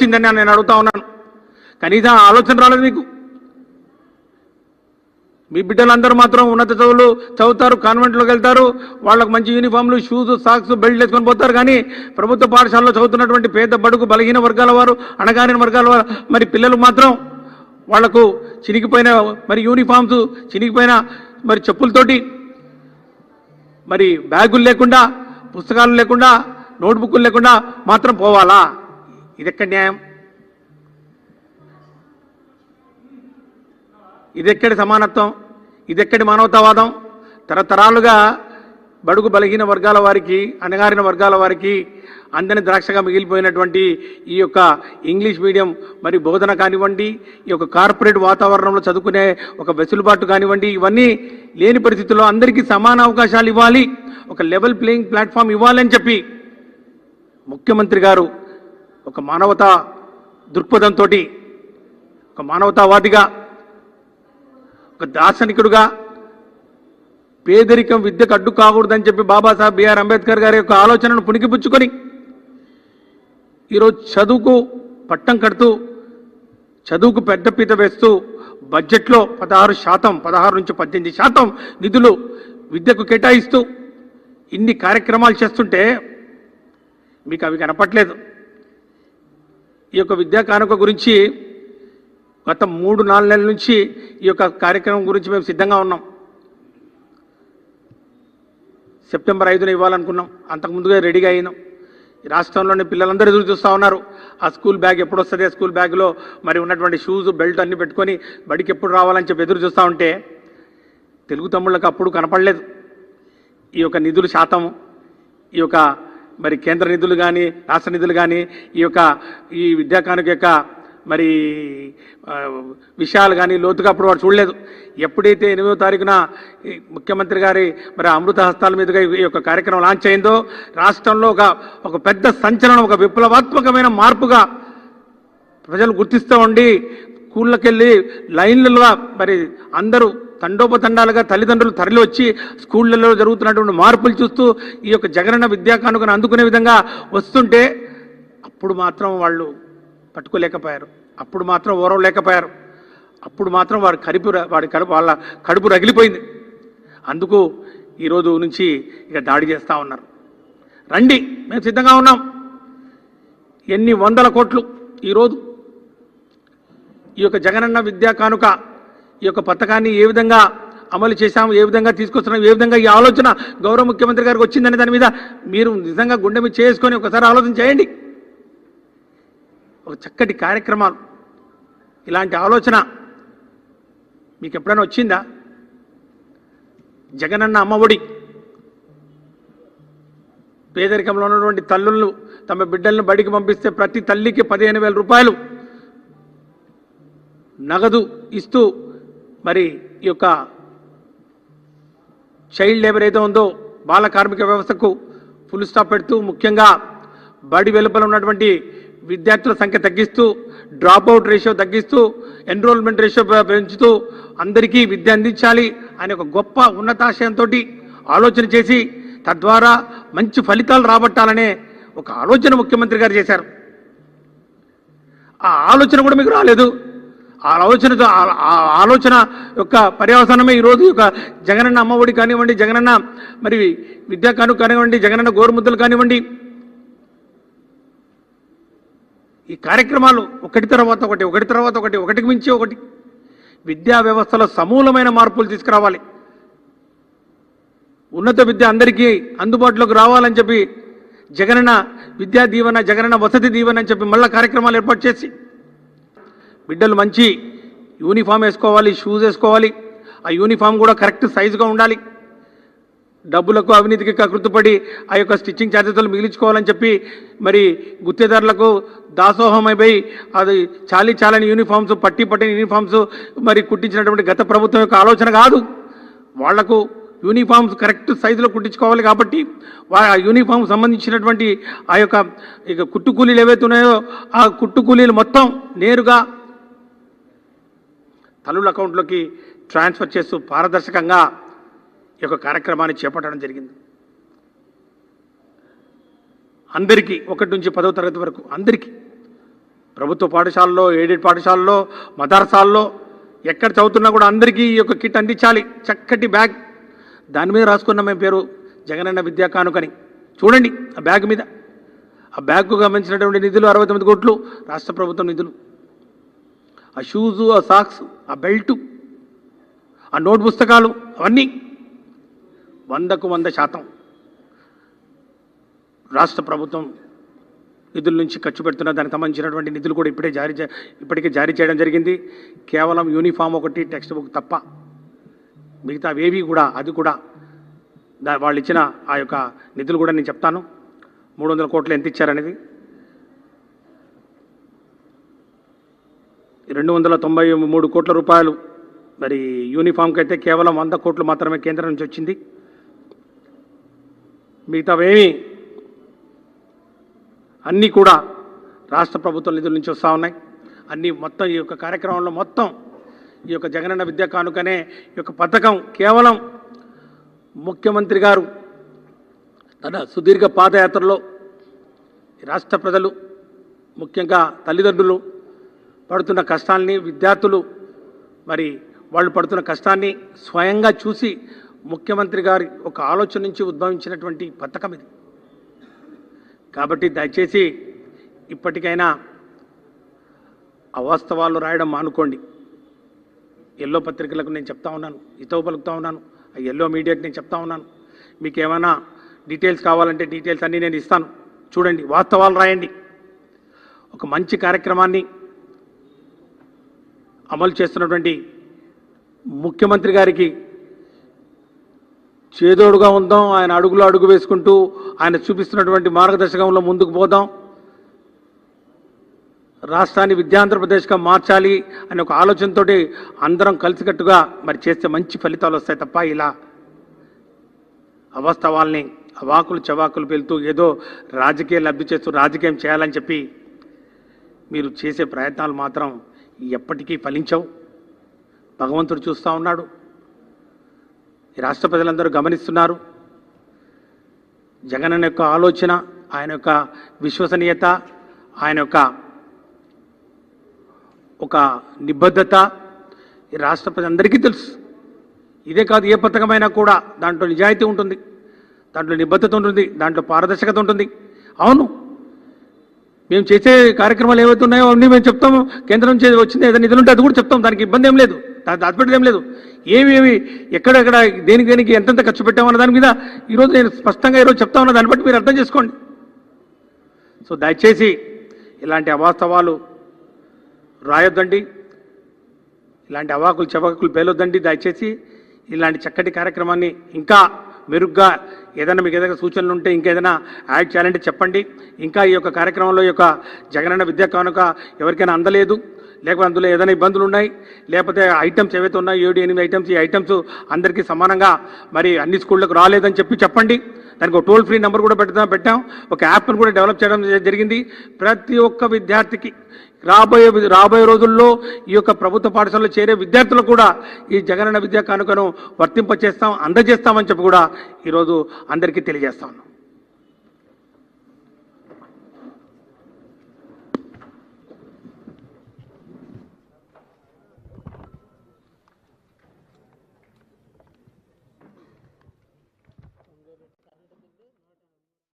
వచ్చిందని నేను అడుగుతా ఉన్నాను. కనీసం ఆలోచన రాలేదు మీకు. మీ బిడ్డలందరూ మాత్రం ఉన్నత చదువులు చదువుతారు కాన్వెంట్లోకి వెళ్తారు వాళ్ళకు మంచి యూనిఫామ్లు షూస్ సాక్స్ బెల్ట్ వేసుకొని పోతారు కానీ ప్రభుత్వ పాఠశాలలో చదువుతున్నటువంటి పేద బడుగు బలహీన వర్గాల వారు అణగారిన వర్గాల వారు మరి పిల్లలు మాత్రం వాళ్ళకు చినిగిపోయిన మరి యూనిఫామ్స్ చినిగిపోయిన మరి చెప్పులతోటి మరి బ్యాగులు లేకుండా పుస్తకాలు లేకుండా నోట్బుక్లు లేకుండా మాత్రం పోవాలా? ఇదెక్కడ న్యాయం? ఇదెక్కడి సమానత్వం? ఇదెక్కడి మానవతావాదం? తరతరాలుగా బడుగు బలహీన వర్గాల వారికి అణగారిన వర్గాల వారికి అందని ద్రాక్షగా మిగిలిపోయినటువంటి ఈ యొక్క ఇంగ్లీష్ మీడియం మరి బోధన కానివ్వండి ఈ యొక్క కార్పొరేట్ వాతావరణంలో చదువుకునే ఒక వెసులుబాటు కానివ్వండి ఇవన్నీ లేని పరిస్థితుల్లో అందరికీ సమాన అవకాశాలు ఇవ్వాలి ఒక లెవెల్ ప్లేయింగ్ ప్లాట్ఫామ్ ఇవ్వాలని చెప్పి ముఖ్యమంత్రి గారు ఒక మానవతా దృక్పథంతో ఒక మానవతావాదిగా ఒక దార్శనికుడుగా పేదరికం విద్యకు అడ్డు కాకూడదని చెప్పి బాబాసాహెబ్ బిఆర్ అంబేద్కర్ గారి యొక్క ఆలోచనను పుణికిపుచ్చుకొని ఈరోజు చదువుకు పట్టం కడుతూ చదువుకు పెద్దపీట వేస్తూ బడ్జెట్లో పదహారు శాతం పదహారు నుంచి పద్దెనిమిది శాతం నిధులు విద్యకు కేటాయిస్తూ ఇన్ని కార్యక్రమాలు చేస్తుంటే మీకు అవి కనపట్లేదు. ఈ యొక్క విద్యా కానుక గురించి గత మూడు నాలుగు నెలల నుంచి ఈ యొక్క కార్యక్రమం గురించి మేము సిద్ధంగా ఉన్నాం. సెప్టెంబర్ ఐదున ఇవ్వాలనుకున్నాం. అంతకు ముందుగా రెడీగా అయినాం. రాష్ట్రంలోని పిల్లలందరూ ఎదురు చూస్తూ ఉన్నారు. ఆ స్కూల్ బ్యాగ్ ఎప్పుడు వస్తుంది ఆ స్కూల్ బ్యాగ్లో మరి ఉన్నటువంటి షూస్ బెల్ట్ అన్ని పెట్టుకొని బడికి ఎప్పుడు రావాలని చెప్పి ఎదురు చూస్తూ ఉంటే తెలుగు తమ్ముళ్ళకి అప్పుడు కనపడలేదు. ఈ యొక్క నిధుల శాతం ఈ యొక్క మరి కేంద్ర నిధులు కానీ రాష్ట్ర నిధులు కానీ ఈ యొక్క ఈ విద్యా కానుక యొక్క మరి విషయాలు కానీ లోతుగా అప్పుడు వాడు చూడలేదు. ఎప్పుడైతే ఎనిమిదో తారీఖున ముఖ్యమంత్రి గారి మరి అమృత హస్తాల మీదుగా ఈ యొక్క కార్యక్రమం లాంచ్ అయిందో రాష్ట్రంలో ఒక ఒక పెద్ద సంచలనం ఒక విప్లవాత్మకమైన మార్పుగా ప్రజలు గుర్తిస్తూ ఉండి స్కూళ్ళకెళ్ళి లైన్లలో మరి అందరూ తండోపతండాలుగా తల్లిదండ్రులు తరలివచ్చి స్కూళ్ళల్లో జరుగుతున్నటువంటి మార్పులు చూస్తూ ఈ యొక్క జగనన్న విద్యా కానుకను అందుకునే విధంగా వస్తుంటే అప్పుడు మాత్రం వాళ్ళు పట్టుకోలేకపోయారు. అప్పుడు మాత్రం ఓరవలేకపోయారు అప్పుడు మాత్రం వారి కడుపు వాడి కడుపు వాళ్ళ కడుపు రగిలిపోయింది. అందుకు ఈరోజు నుంచి ఇక దాడి చేస్తూ ఉన్నారు. రండి మేము సిద్ధంగా ఉన్నాం. ఎన్ని వందల కోట్లు ఈరోజు ఈ యొక్క జగనన్న విద్యా కానుక ఈ యొక్క పథకాన్ని ఏ విధంగా అమలు చేశాము ఏ విధంగా తీసుకొస్తున్నాం ఏ విధంగా ఈ ఆలోచన గౌరవ ముఖ్యమంత్రి గారికి వచ్చిందనే దాని మీద మీరు నిజంగా గుండె మీద చేసుకొని ఒకసారి ఆలోచన చేయండి. ఒక చక్కటి కార్యక్రమాలు ఇలాంటి ఆలోచన మీకు ఎప్పుడైనా వచ్చిందా? జగనన్న అమ్మఒడి పేదరికంలో ఉన్నటువంటి తల్లులను తమ బిడ్డలను బడికి పంపిస్తే ప్రతి తల్లికి పదిహేను వేల రూపాయలు నగదు ఇస్తూ మరి ఈ యొక్క చైల్డ్ లేబర్ ఏదో ఉందో బాల కార్మిక వ్యవస్థకు ఫుల్ స్టాప్ పెడుతూ ముఖ్యంగా బడి వెలుపల ఉన్నటువంటి విద్యార్థుల సంఖ్య తగ్గిస్తూ డ్రాప్ అవుట్ రేషియో తగ్గిస్తూ ఎన్రోల్మెంట్ రేషియో పెంచుతూ అందరికీ విద్య అందించాలి అనే ఒక గొప్ప ఉన్నతాశయంతో ఆలోచన చేసి తద్వారా మంచి ఫలితాలు రాబట్టాలనే ఒక ఆలోచన ముఖ్యమంత్రి గారు చేశారు. ఆ ఆలోచన కూడా మీకు రాలేదు. ఆలోచనతో ఆ- ఆలోచన యొక్క పర్యవసానమే ఈరోజు యొక్క జగనన్న అమ్మఒడి కానివ్వండి జగనన్న మరి విద్యా కాను కానివ్వండి జగనన్న గోరుముద్దలు కానివ్వండి ఈ కార్యక్రమాలు ఒకటి తర్వాత ఒకటి ఒకటి తర్వాత ఒకటి ఒకటికి మించి ఒకటి విద్యా వ్యవస్థలో సమూలమైన మార్పులు తీసుకురావాలి. ఉన్నత విద్య అందరికీ అందుబాటులోకి రావాలని చెప్పి జగనన్న విద్యా దీవెన జగనన్న వసతి దీవెన అని చెప్పి మళ్ళా కార్యక్రమాలు ఏర్పాటు చేసి బిడ్డలు మంచి యూనిఫామ్ వేసుకోవాలి షూస్ వేసుకోవాలి. ఆ యూనిఫామ్ కూడా కరెక్ట్ సైజుగా ఉండాలి. డబ్బులకు అవినీతికి కకృతుపడి ఆ యొక్క స్టిచ్చింగ్ ఛార్జెస్లు మిగిలించుకోవాలని చెప్పి మరి గుత్తేదారులకు దాసోహమైపోయి అది చాలీ చాలని యూనిఫామ్స్ పట్టి పట్టిన యూనిఫామ్స్ మరి కుట్టించినటువంటి గత ప్రభుత్వం యొక్క ఆలోచన కాదు. వాళ్ళకు యూనిఫామ్స్ కరెక్ట్ సైజులో కుట్టించుకోవాలి కాబట్టి వా ఆ యూనిఫామ్ సంబంధించినటువంటి ఆ యొక్క ఇక కుట్టు కూలీలు ఏవైతే ఉన్నాయో ఆ కుట్టు కూలీలు మొత్తం నేరుగా తల్లుల అకౌంట్లోకి ట్రాన్స్ఫర్ చేస్తూ పారదర్శకంగా ఈ యొక్క కార్యక్రమాన్ని చేపట్టడం జరిగింది. అందరికీ ఒకటి నుంచి పదవ తరగతి వరకు అందరికీ ప్రభుత్వ పాఠశాలలో ఎయిడెడ్ పాఠశాలలో మదర్సాల్లో ఎక్కడ చదువుతున్నా కూడా అందరికీ ఈ యొక్క కిట్ అందించాలి. చక్కటి బ్యాగ్. దాని మీద రాసుకున్న మేము పేరు జగనన్న విద్యా కానుకని. చూడండి ఆ బ్యాగ్ మీద. ఆ బ్యాగ్కు గమనించినటువంటి నిధులు అరవై తొమ్మిది కోట్లు రాష్ట్ర ప్రభుత్వం నిధులు. ఆ షూజు ఆ సాక్స్ ఆ బెల్టు ఆ నోట్ పుస్తకాలు అవన్నీ వందకు వంద శాతం రాష్ట్ర ప్రభుత్వం నిధుల నుంచి ఖర్చు పెడుతున్న దానికి సంబంధించినటువంటి నిధులు కూడా ఇప్పుడే జారీ ఇప్పటికే జారీ చేయడం జరిగింది. కేవలం యూనిఫామ్ ఒకటి టెక్స్ట్ బుక్ తప్ప మిగతా ఏవి కూడా అది కూడా దా వాళ్ళు ఇచ్చిన ఆ యొక్క నిధులు కూడా నేను చెప్తాను. మూడు వందల కోట్లు ఎంత ఇచ్చారనేది రెండు వందల తొంభై మూడు కోట్ల రూపాయలు. మరి యూనిఫామ్కి అయితే కేవలం వంద కోట్లు మాత్రమే కేంద్రం నుంచి వచ్చింది. మిగతావేమి అన్నీ కూడా రాష్ట్ర ప్రభుత్వం నిధుల నుంచి వస్తూ ఉన్నాయి. అన్నీ మొత్తం ఈ యొక్క కార్యక్రమంలో మొత్తం ఈ యొక్క జగనన్న విద్యా కానుకనే ఈ యొక్క పథకం కేవలం ముఖ్యమంత్రి గారు తన సుదీర్ఘ పాదయాత్రలో రాష్ట్ర ప్రజలు ముఖ్యంగా తల్లిదండ్రులు పడుతున్న కష్టాల్ని విద్యార్థులు మరి వాళ్ళు పడుతున్న కష్టాన్ని స్వయంగా చూసి ముఖ్యమంత్రి గారి ఒక ఆలోచన నుంచి ఉద్భవించినటువంటి పథకం ఇది. కాబట్టి దయచేసి ఇప్పటికైనా అవాస్తవాలు రాయడం మానుకోండి. ఎల్లో పత్రికలకు నేను చెప్తా ఉన్నాను ఇతో పలుకుతా ఉన్నాను ఆ ఎల్లో మీడియాకి నేను చెప్తా ఉన్నాను. మీకు ఏమైనా డీటెయిల్స్ కావాలంటే డీటెయిల్స్ అన్నీ నేను ఇస్తాను. చూడండి వాస్తవాలు రాయండి. ఒక మంచి కార్యక్రమాన్ని అమలు చేస్తున్నటువంటి ముఖ్యమంత్రి గారికి చేదోడుగా ఉందాం ఆయన అడుగులో అడుగు వేసుకుంటూ ఆయన చూపిస్తున్నటువంటి మార్గదర్శకంలో ముందుకు పోదాం. రాష్ట్రాన్ని విద్యాంధ్రప్రదేశ్గా మార్చాలి అనే ఒక ఆలోచనతో అందరం కలిసికట్టుగా మరి చేస్తే మంచి ఫలితాలు వస్తాయి తప్ప ఇలా అవాస్తవాల్ని అవాకులు చవాకులు పెళ్తూ ఏదో రాజకీయ లబ్ధి చేస్తూ రాజకీయం చేయాలని చెప్పి మీరు చేసే ప్రయత్నాలు మాత్రం ఎప్పటికీ ఫలించవు. భగవంతుడు చూస్తూ ఉన్నాడు. ఈ రాష్ట్ర ప్రజలందరూ గమనిస్తున్నారు. జగన్ యొక్క ఆలోచన ఆయన యొక్క విశ్వసనీయత ఆయన యొక్క ఒక నిబద్ధత ఈ రాష్ట్ర ప్రజలందరికీ తెలుసు. ఇదే కాదు ఏ పథకమైనా కూడా దాంట్లో నిజాయితీ ఉంటుంది దాంట్లో నిబద్ధత ఉంటుంది దాంట్లో పారదర్శకత ఉంటుంది. అవును మేము చేసే కార్యక్రమాలు ఏవైతే ఉన్నాయో అన్నీ మేము చెప్తాము. కేంద్రం నుంచి వచ్చింది ఏదైనా నిధులు ఉంటే అది కూడా చెప్తాం. దానికి ఇబ్బంది ఏం లేదు. దాని ఏం లేదు. ఏమి ఏమి ఎక్కడెక్కడ దేనికి దేనికి ఎంతెంత ఖర్చు పెట్టామన్న దాని మీద ఈరోజు నేను స్పష్టంగా ఈరోజు చెప్తా ఉన్నా. దాన్ని బట్టి మీరు అర్థం చేసుకోండి. సో దయచేసి ఇలాంటి అవాస్తవాలు రాయొద్దండి. ఇలాంటి అవాకులు చెవకులు పేలొద్దండి. దయచేసి ఇలాంటి చక్కటి కార్యక్రమాన్ని ఇంకా మెరుగ్గా ఏదైనా మీకు ఏదైనా సూచనలు ఉంటే ఇంకేదైనా యాడ్ చేయాలంటే చెప్పండి. ఇంకా ఈ యొక్క కార్యక్రమంలో ఈ యొక్క జగనన్న విద్యా కానుక ఎవరికైనా అందలేదు. లేకపోతే అందులో ఏదైనా ఇబ్బందులు ఉన్నాయి. లేకపోతే ఐటమ్స్ ఏవైతే ఉన్నాయో ఏడు ఎనిమిది ఐటమ్స్ ఈ ఐటమ్స్ అందరికీ సమానంగా మరి అన్ని స్కూళ్ళకు రాలేదని చెప్పి చెప్పండి. దానికి ఒక టోల్ ఫ్రీ నెంబర్ కూడా పెడతాం పెట్టాం. ఒక యాప్ను కూడా డెవలప్ చేయడం జరిగింది. ప్రతి ఒక్క విద్యార్థికి రాబోయే రాబోయే రోజుల్లో ఈ యొక్క ప్రభుత్వ పాఠశాలలో చేరే విద్యార్థులు కూడా ఈ జగనన్న విద్యా కానుకను వర్తింపచేస్తాం అందజేస్తామని చెప్పి కూడా ఈరోజు అందరికీ తెలియజేస్తా ఉన్నాం.